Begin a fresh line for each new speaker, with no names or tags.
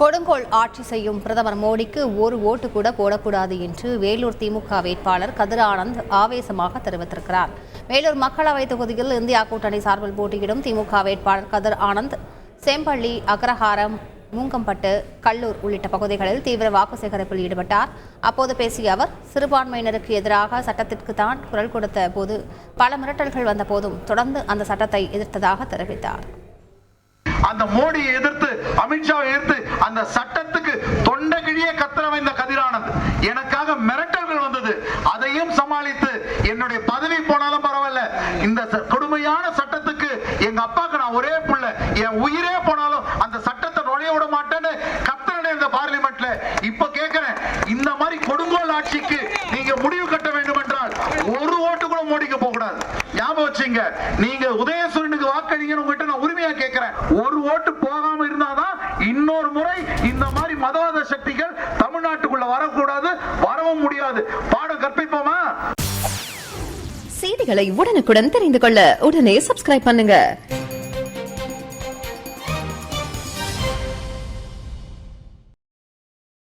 கொடுங்கோல் ஆட்சி செய்யும் பிரதமர் மோடிக்கு ஒரு ஓட்டு கூட போடக்கூடாது என்று வேலூர் திமுக வேட்பாளர் கதிர் ஆனந்த் ஆவேசமாக தெரிவித்திருக்கிறார். வேலூர் மக்களவைத் தொகுதியில் இந்தியா கூட்டணி சார்பில் போட்டியிடும் திமுக வேட்பாளர் கதிர் ஆனந்த் சேம்பள்ளி அக்ரஹாரம் மூங்கம்பட்டு கல்லூர் உள்ளிட்ட பகுதிகளில் தீவிர வாக்கு சேகரிப்பில் ஈடுபட்டார். அப்போது பேசிய அவர் சிறுபான்மையினருக்கு எதிராக சட்டத்திற்கு தான் குரல் கொடுத்த போது பல மிரட்டல்கள் வந்த போதும் தொடர்ந்து அந்த சட்டத்தை எதிர்த்ததாக தெரிவித்தார்.
அந்த மோடியை எதிர்த்து அந்த சட்டத்துக்கு தொண்டை கிழிய கத்திரவை இந்த கதிரானந்த் எனக்காக மிரட்டல்கள் வந்தது. அதையும் சமாளித்து என்னுடைய பதவி போனாலும் பரவாயில்ல. இந்த கொடுமையான சட்டத்துக்கு எங்க அப்பாக்கு நான் ஒரே புள்ள. என் உயிரே போனாலும் அந்த சட்டத்தை நுழைய விட மாட்டேன்னு கத்திரனே இந்த பார்லிமெண்ட்ல இப்ப கேட்கிறேன் இந்த மாதிரி கொடுங்கோல் ஆட்சிக்கு நீங்க முடிவு கட்ட வேண்டும் என்றால் ஒரு ஓட்டு கூட மோடிக்கு போக கூடாது. ஞாபகம் வச்சுங்க. நீங்க உதயசூரனுக்கு வாக்களிங்கன்னு உங்ககிட்ட நான் உரிமையா கேட்கிறேன் ஒரு ஓட்டு போக இன்னொரு முறை இந்த மாதிரி மதவாத சக்திகள் தமிழ்நாட்டுக்குள்ள வரக்கூடாது வரவும் முடியாது. பாடம் கற்பிப்போமா?
செய்திகளை உடனுக்குடன் தெரிந்து கொள்ள உடனே சப்ஸ்கிரைப் பண்ணுங்க.